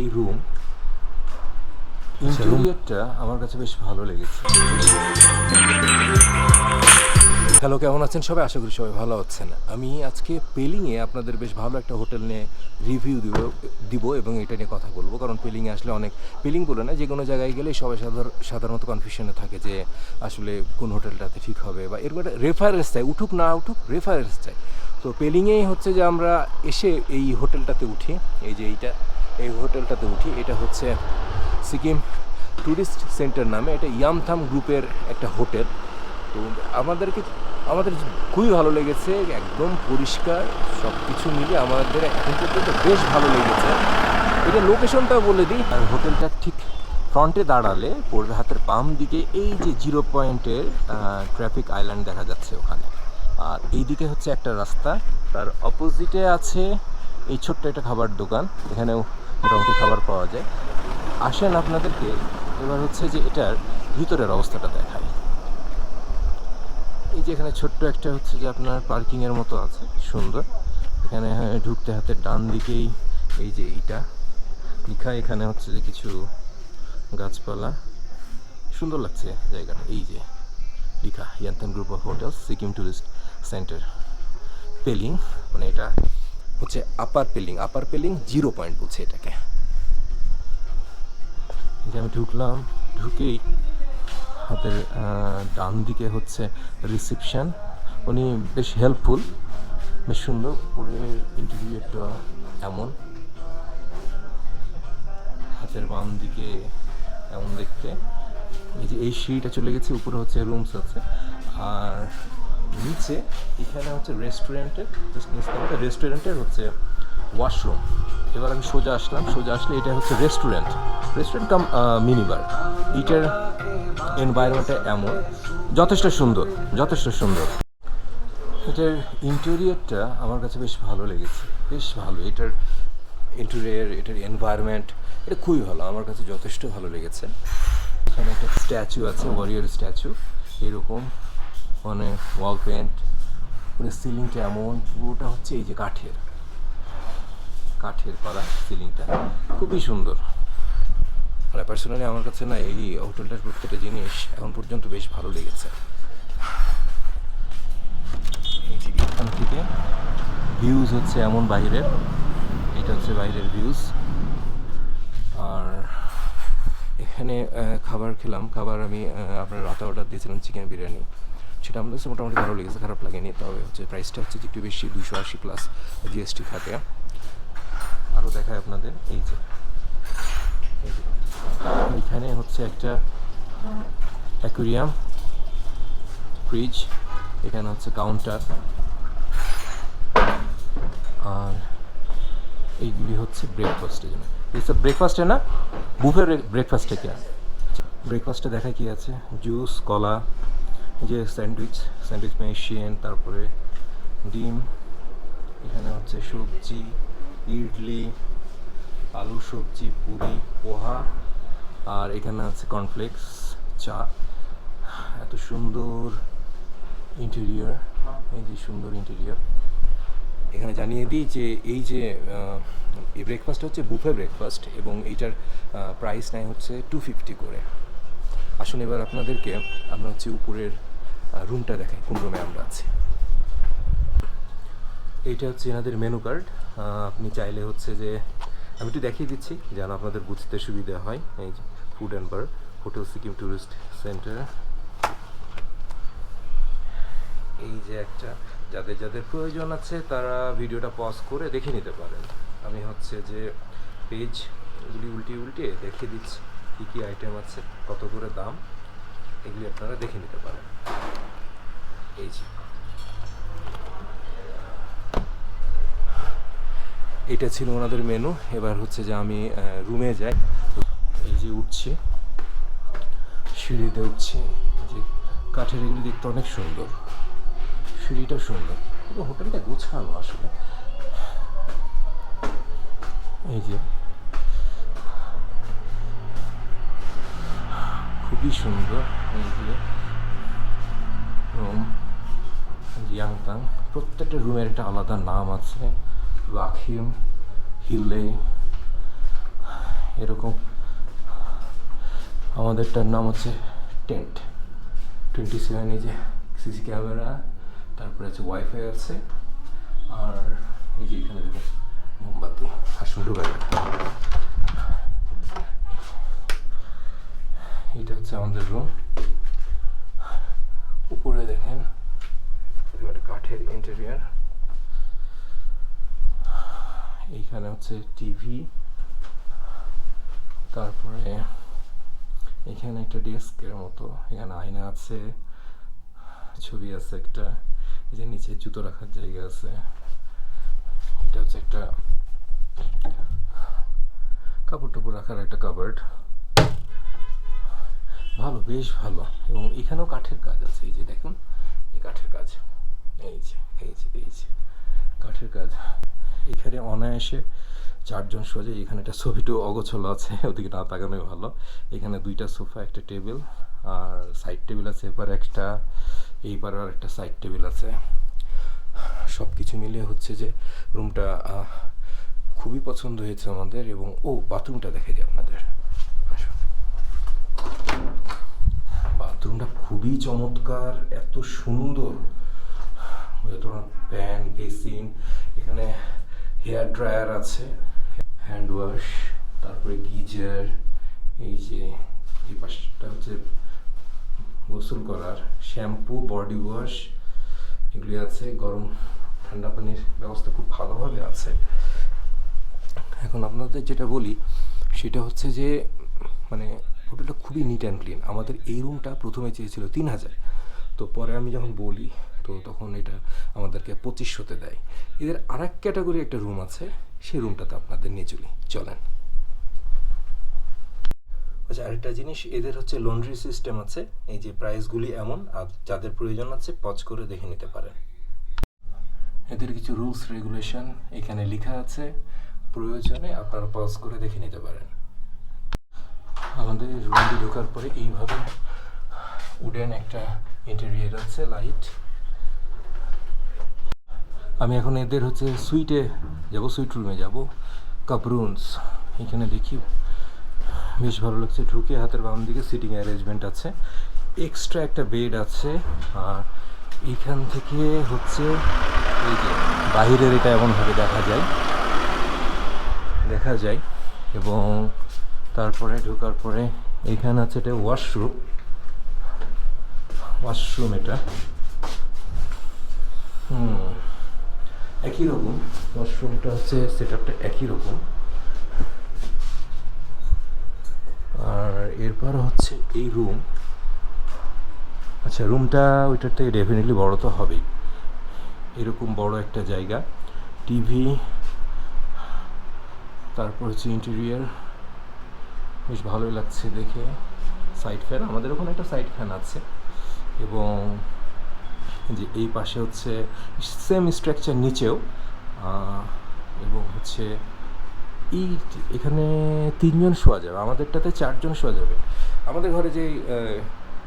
এই রুম ইন্টেরিয়রটা আমার কাছে বেশ ভালো লেগেছে। হ্যালো কেমন আছেন সবাই? আশা করি সবাই ভালো আছেন। আমি আজকে পেলিংয়ে আপনাদের বেশ ভালো একটা হোটেল নিয়ে রিভিউ দিব দিব এবং এটা নিয়ে কথা বলব। কারণ পেলিংয়ে আসলে অনেক পেলিং বলে না যে কোনো জায়গায় গেলে সবাই সাধারণ সাধারণত কনফিউশনে থাকে যে আসলে কোন হোটেলটাতে ঠিক হবে বা এরকম একটা রেফারেন্স চাই উঠুক না উঠুক রেফারেন্স চাই। তো পেলিংয়েই হচ্ছে যে আমরা এসে এই হোটেলটাতে উঠি। এই যে এইটা এই হোটেলটাতে উঠি। এটা হচ্ছে সিকিম ট্যুরিস্ট সেন্টার নামে। এটা ইয়ামথাম গ্রুপের একটা হোটেল। তো আমাদেরকে, আমাদের খুবই ভালো লেগেছে, একদম পরিষ্কার সব কিছু মিলে আমাদের এখন পর্যন্ত বেশ ভালো লেগেছে। এটা লোকেশনটা বলে দিই। আর হোটেলটা ঠিক ফ্রন্টে দাঁড়ালে পড়বে হাতের বাম দিকে এই যে জিরো পয়েন্টের ট্রাফিক আইল্যান্ড দেখা যাচ্ছে ওখানে। আর এইদিকে হচ্ছে একটা রাস্তা। তার অপোজিটে আছে এই ছোট্ট একটা খাবার দোকান। এখানেও মোটামুটি খাবার পাওয়া যায়। আসেন আপনাদেরকে এবার হচ্ছে যে এটার ভিতরের অবস্থাটা দেখায় এই যে এখানে ছোট্ট একটা হচ্ছে যে আপনার পার্কিংয়ের মতো আছে সুন্দর। এখানে হ্যাঁ, ঢুকতে হাতের ডান দিকেই এই যে এইটা। লিখা এখানে হচ্ছে যে কিছু গাছপালা। সুন্দর লাগছে জায়গাটা এই যে। লিখা Yangthang group of hotels Sikkim tourist centre. Pelling মানে এটা হচ্ছে upper Pelling upper Pelling zero point বলছে এটাকে। যে আমি ঢুকলাম, ঢুকেই হাতের ডান দিকে হচ্ছে রিসেপশন উনি বেশ হেল্পফুল বেশ সুন্দর উপরের ইন্টারভিউটা এমন। হাতের বাম দিকে এমন দেখতে। এই যে এই সিঁড়িটা চলে গেছে, উপরে হচ্ছে রুমস আছে। আর নিচে, এখানে হচ্ছে রেস্টুরেন্টের রেস্টুরেন্টের হচ্ছে ওয়াশরুম এবার আমি সোজা আসলাম, সোজা আসলে এটা হচ্ছে রেস্টুরেন্ট রেস্টুরেন্ট কাম মিনিবার এটার এনভায়রনমেন্টটা এমন, যথেষ্ট সুন্দর যথেষ্ট সুন্দর। এটার ইন্টেরিয়রটা আমার কাছে বেশ ভালো লেগেছে, বেশ ভালো। এটার ইন্টেরিয়র এটার এনভায়রনমেন্ট এটা খুবই ভালো, আমার কাছে যথেষ্ট ভালো লেগেছে। এখানে একটা স্ট্যাচু আছে ওয়ারিয়র স্ট্যাচু এরকম। মানে ওয়াল পেন্ট মানে সিলিংটা এমন, পুরোটা হচ্ছে এই যে কাঠের। কাঠের করা সিলিংটা খুবই সুন্দর। মানে পার্সোনালি আমার কাছে না এই হোটেলটার প্রত্যেকটা জিনিস এখন পর্যন্ত বেশ ভালো লেগেছে। এখান থেকে ভিউজ হচ্ছে এমন বাইরের। এটা হচ্ছে বাইরের ভিউজ আর এখানে খাবার খেলাম। খাবার আমি আপনার রাতে অর্ডার দিয়েছিলাম চিকেন বিরিয়ানি। সেটা আমাদের কাছে মোটামুটি ভালো লেগেছে, খারাপ লাগেনি। তবে হচ্ছে প্রাইসটা হচ্ছে একটু বেশি দুশো আশি প্লাস জিএসটি থাকে আরও দেখায় আপনাদের, এই যে। এখানে হচ্ছে একটা অ্যাকুরিয়াম ফ্রিজ এখানে হচ্ছে কাউন্টার আর এইগুলি হচ্ছে ব্রেকফাস্টের জন্য। এইসব ব্রেকফাস্টে না বুফে ব্রেকফাস্টে কি ব্রেকফাস্টে দেখা কি আছে? জুস কলা যে স্যান্ডউইচ স্যান্ডউইচ মেশিন, তারপরে ডিম, এখানে হচ্ছে সবজি, ইডলি, আলু সবজি, পুরি, পোহা, আর এখানে আছে কর্নফ্লেক্স চা। এত সুন্দর ইন্টেরিয়র এই যে সুন্দর ইন্টেরিয়র এখানে জানিয়ে দিই যে এই যে এই ব্রেকফাস্ট হচ্ছে বুফে ব্রেকফাস্ট এবং এইটার প্রাইস নেয় হচ্ছে টু ফিফটি করে। আসুন এবার আপনাদেরকে আমরা হচ্ছে উপরের রুমটা দেখাই, কোন রুমে আমরা আছি। এইটা হচ্ছে এনাদের মেনু কার্ড আপনি চাইলে হচ্ছে যে, আমি একটু দেখিয়ে দিচ্ছি যেন আপনাদের বুঝতে সুবিধা হয়। এই food and bar hotel Sikkim tourist center এই যে একটা, যাদের যাদের প্রয়োজন আছে তারা ভিডিওটা পজ করে দেখে নিতে পারেন। আমি হচ্ছে যে পেজগুলি উল্টিয়ে উল্টিয়ে দেখিয়ে দিচ্ছি। কী কী আইটেম আছে, কত করে দাম, এগুলি আপনারা দেখে নিতে পারেন। এই যে। এটা ছিল ওনাদের মেনু এবার হচ্ছে যে আমি রুমে যাই। এই যে উঠছি। সিঁড়িতে উঠছি। যে কাঠের এগুলি দেখতে অনেক সুন্দর। সিঁড়িটা সুন্দর। কিন্তু হোটেলটা গোছানো আসলে। এই যে। খুবই সুন্দর এই যে রুম ইয়াংতাং প্রত্যেকটা রুমের একটা আলাদা নাম আছে। রাখিম হিলে এরকম আমাদেরটার নাম হচ্ছে টেন্ট। টোয়েন্টি সেভেন এই যে সিসি ক্যামেরা, তারপরে হচ্ছে ওয়াইফাই আছে। আর এই যে এখানে দেখুন, মোমবাতি। আসুন ঢুকা এটা হচ্ছে আমাদের রুম উপরে দেখেন কাঠের ইন্টেরিয়ার এইখানে হচ্ছে টিভি তারপরে এখানে একটা ডেস্কের মতো। এখানে আয়না আছে, ছবি আছে একটা। এই যে নিচে জুতো রাখার জায়গা আছে। এটা হচ্ছে একটা কাপড় টাপড় রাখার একটা কাবার্ড ভালো, বেশ ভালো। এবং এখানেও কাঠের কাজ আছে, এই যে দেখুন, এই কাঠের কাজ। এই যে এই যে এই যে, কাঠের কাজ। এখানে অনায়াসে চারজন সোজা, এখানে একটা ছবিটাও অগোছল আছে, ওদিকে না তাকানোই ভালো। এখানে দুইটা সোফা, একটা টেবিল, আর সাইড টেবিল আছে এবার একটা এইবার আর একটা সাইড টেবিল আছে। সব কিছু মিলিয়ে হচ্ছে যে রুমটা খুবই পছন্দ হয়েছে আমাদের, এবং, ও, বাথরুমটা দেখে দিই আপনাদের আসুন বাথরুমটা খুবই চমৎকার, এত সুন্দর। প্যান, বেসিন, এখানে হেয়ার ড্রায়ার আছে, হ্যান্ড ওয়াশ, তারপরে গিজার, এই যে এই পাশটা হচ্ছে গোসল করার, শ্যাম্পু, বডি ওয়াশ, এগুলি আছে, গরম ঠান্ডা পানির ব্যবস্থা খুব ভালোভাবে আছে। এখন আপনাদের যেটা বলি, সেটা হচ্ছে যে মানে হোটেলটা খুবই নিট অ্যান্ড ক্লিন আমাদের এই রুমটা প্রথমে চেয়েছিল তিন হাজার। তো পরে আমি যখন বলি, তো তখন এটা আমাদেরকে পঁচিশশোতে দেয়। এদের আর এক ক্যাটাগরি একটা রুম আছে, সেই রুমটাতে আপনাদের নিয়ে চলি। চলেন। আচ্ছা আরেকটা জিনিস, এদের হচ্ছে লন্ড্রি সিস্টেম আছে। এই যে প্রাইসগুলি এমন, আর যাদের প্রয়োজন আছে, পজ করে দেখে নিতে পারেন। এদের কিছু রুলস রেগুলেশন এখানে লেখা আছে। প্রয়োজনে আপনারা পজ করে দেখে নিতে পারেন। আমাদের রুমে ঢোকার পরে এইভাবে উডেন একটা ইন্টেরিয়ার আছে লাইট আমি এখন এদের হচ্ছে সুইটে যাব সুইট রুমে যাব। কাপরুনস এখানে দেখি। বেশ ভালো লাগছে, ঢুকে হাতের বাম দিকে সিটিং অ্যারেঞ্জমেন্ট আছে। এক্সট্রা একটা বেড আছে, আর এইখান থেকে হচ্ছে এই যে বাহিরের এটা এমনভাবে দেখা যায়। দেখা যায় এবং তারপরে ঢোকার পরে এখানে আছে এটা ওয়াশরুম ওয়াশরুম এটা। একই রকম। ওয়াশরুমটা হচ্ছে সেট আপটা একই রকম। আর এরপর হচ্ছে এই রুম আচ্ছা রুমটা ওইটার থেকে ডেফিনেটলি বড় তো হবেই। এরকম বড় একটা জায়গা। টিভি তারপর হচ্ছে ইন্টেরিয়ার বেশ ভালোই লাগছে দেখে। সাইড ফ্যান আমাদের ওখানে একটা সাইড ফ্যান আছে। এবং যে এই পাশে হচ্ছে সেম স্ট্রাকচার নিচেও এবং হচ্ছে এই এখানে তিনজন শোয়া যাবে, আমাদেরটাতে চারজন শোয়া যাবে। আমাদের ঘরে যে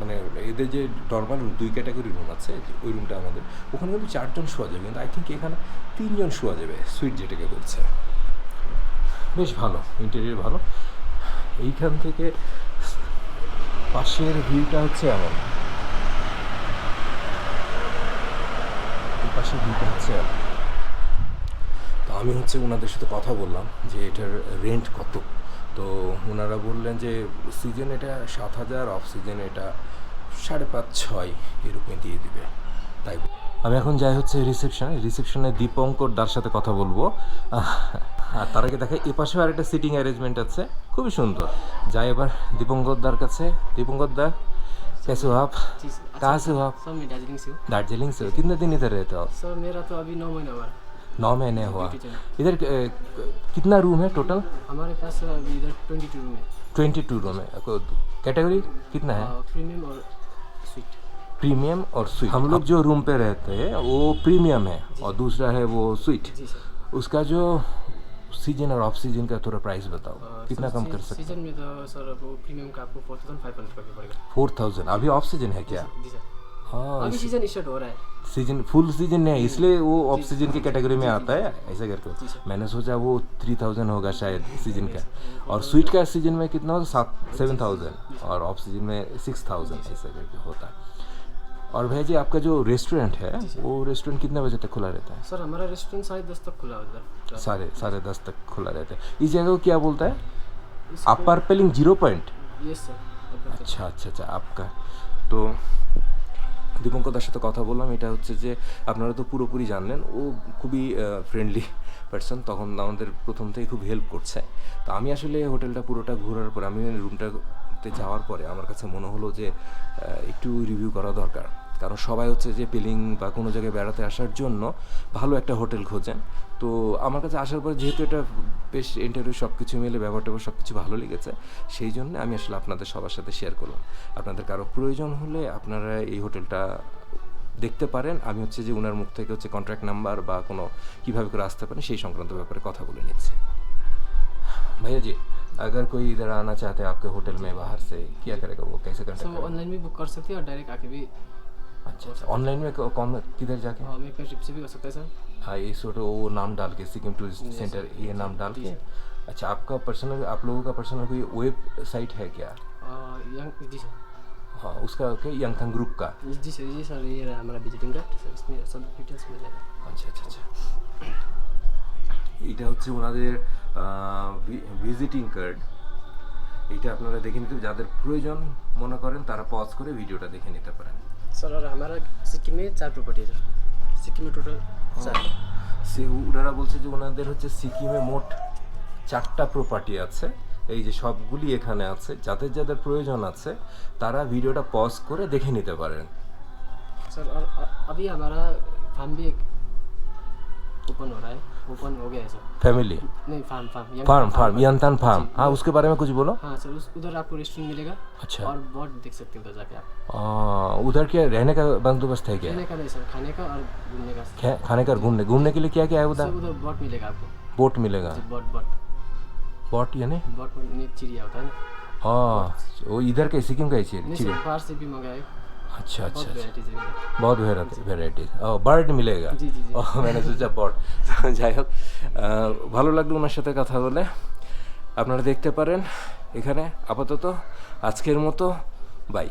মানে এদের যে নর্মাল দুই ক্যাটাগরি রুম আছে, ওই রুমটা আমাদের। ওখানে কিন্তু চারজন শোয়া যাবে, কিন্তু আই থিঙ্ক এখানে তিনজন শোয়া যাবে সুইট যেটাকে বলছে। বেশ ভালো ইন্টেরিয়র ভালো। এইখান থেকে পাশের ভিউটা হচ্ছে এমন। পাশের ভিউটা হচ্ছে তো আমি হচ্ছে ওনাদের সাথে কথা বললাম যে এটার রেন্ট কত। তো ওনারা বললেন যে সিজন এটা সাত হাজার অফ সিজন এটা সাড়ে পাঁচ, ছয় এরকমই দিয়ে দিবে। তাই আমি এখন যাই হচ্ছে রিসেপশনে রিসেপশনে দীপঙ্কর দার সাথে কথা বলব। আর তার আগে দেখে এ পাশেও আরেকটা সিটিং অ্যারেঞ্জমেন্ট আছে খুবই সুন্দর যাই এবার দীপঙ্কর দার কাছে দীপঙ্কর দা कैसे हो आप जी सर। कहाँ से हो आप सर मैं दार्जिलिंग से हूँ दार्जिलिंग से हो कितने दिन इधर रहते हो आप सर मेरा तो अभी नौ महीना हुआ है। नौ महीने हुआ ड्यूटी चल इधर अ, कितना रूम है टोटल हमारे पास अभी इधर ट्वेंटी टू रूम है ट्वेंटी टू रूम है कैटेगरी कितना है प्रीमियम और स्वीट प्रीमियम और स्वीट हम लोग जो रूम पे रहते हैं वो प्रीमियम है और दूसरा है वो स्वीट जी सर उसका जो सीज़न और ऑफ़ सीज़न का थोड़ा प्राइस बताओ। कितना कम कर सकते सीज़न में तो सर वो प्रीमियम का आपको फोर थाउज़ेंड फाइव हंड्रेड करना पड़ेगा। फोर थाउज़ेंड अभी ऑफ़ सीज़न है क्या? जी सर। हाँ अभी सीज़न स्टार्ट हो रहा है। सीज़न फुल सीज़न नहीं है इसलिए वो ऑफ़ सीज़न की कैटेगरी में आता है। ऐसा करके मैंने सोचा वो थ्री थाउज़ेंड होगा शायद सीज़न का। और स्वीट का सीज़न में कितना होता सात सेवन थाउज़ेंड और ऑफ़ सीज़न में सिक्स थाउज़ेंड ऐसा करके होता है। और भैया जी आपका जो रेस्टोरेंट है वो रेस्टोरेंट कितने बजे तक खुला रहता है सर हमारा रेस्टोरेंट साढ़े दस तक खुला होता है साढ़े साढ़े दस तक खुला रहता है इस जगह को क्या बोलता है upper Pelling zero point yes sir আচ্ছা আচ্ছা আচ্ছা আপকা তো দীপঙ্কদার সাথে কথা বললাম এটা হচ্ছে যে আপনারা তো পুরোপুরি জানলেন ও খুবই ফ্রেন্ডলি পার্সন তখন আমাদের প্রথম থেকে খুব হেল্প করছে তো আমি আসলে হোটেলটা পুরোটা ঘোরার পর আমি রুমটাতে যাওয়ার পরে আমার কাছে মনে হলো যে আহ, একটু রিভিউ করা দরকার কারণ সবাই হচ্ছে যে পেলিং বা কোনো জায়গায় বেড়াতে আসার জন্য ভালো একটা হোটেল খোঁজেন তো আমার কাছে আসার পর যেহেতু এটা বেশ ইন্টারভিউ সব কিছু মিলে ব্যবহার ট্যাবহার সব কিছু ভালো লেগেছে সেই জন্য আমি আসলে আপনাদের সবার সাথে শেয়ার করলাম আপনাদের কারো প্রয়োজন হলে আপনারা এই হোটেলটা দেখতে পারেন আমি হচ্ছে যে ওনার মুখ থেকে হচ্ছে কন্ট্যাক্ট নাম্বার বা কোনো কীভাবে করে আসতে পারেন সেই সংক্রান্ত ব্যাপারে কথা বলে নিচ্ছি भैया जी अगर कोई इधर आना चाहते हैं आपके होटल में बाहर से क्या करेगा वो कैसे सर कॉन्टैक्ट वो करेगा ऑनलाइन भी बुक कर सकते हैं और डायरेक्ट आके भी अच्छा अच्छा ऑनलाइन में कौ- कौन किधर जाके हाँ मैं ट्रिप से भी कर सकते हैं सर हाँ ये छोटो वो नाम डाल के सिक्किम टूरिस्ट सेंटर ये नाम डाल के अच्छा आपका पर्सनल आप लोगों का पर्सनल कोई वेबसाइट है क्या और यंग जी सर हाँ उसका क्या यंगथंग ग्रुप का जी सर जी सर ये रहा हमारा विजिटिंग कार्ड सर इसमें सब डिटेल्स मिल जाएगा আচ্ছা আচ্ছা আচ্ছা এটা হচ্ছে ওনাদের ভিজিটিং কার্ড এটা আপনারা দেখে নিতে যাদের প্রয়োজন মনে করেন তারা পজ করে ভিডিওটা দেখে নিতে পারেন सर और हमारा सिक्किम में चार प्रॉपर्टी है सर सिक्किम में टोटल चार সে ওনারা বলছে যে ওনাদের হচ্ছে সিকিমে মোট চারটা প্রপার্টি আছে এই যে সবগুলি এখানে আছে যাদের যাদের প্রয়োজন আছে তারা ভিডিওটা পজ করে দেখে নিতে পারেন सर और अ- अभी हमारा फार्म भी एक ओपन हो रहा है ओपन हो गया है सर फैमिली नहीं farm farm farm farm Yangthang farm हाँ उसके बारे में कुछ बोलो। हाँ सर उस उधर आपको रेस्टोरेंट मिलेगा अच्छा। और बहुत देख सकते हैं उधर जाके आप। उधर क्या रहने का बंदोबस्त है क्या? खाने का नहीं सर खाने का और घूमने का। खाने का और घूमने घूमने के लिए क्या क्या है उधर? उधर बोट मिलेगा आपको। बोट मिलेगा। बोट बोट बोट यानी? बोट चिड़िया होता है ना। हाँ वो इधर का सिक्किम का ही चिड़िया बाहर से भी मंगाए अच्छा अच्छा बहुत अच्छा वेराइटीज है उधर बहुत वेराइटी वेराइटी বার্ড মিলেগা জি, জি, জি। ও মানে সোচা বট যাই হোক আহ, ভালো লাগলো ওনার সাথে কথা বলে আপনারা দেখতে পারেন এখানে আপাতত আজকের মতো বাই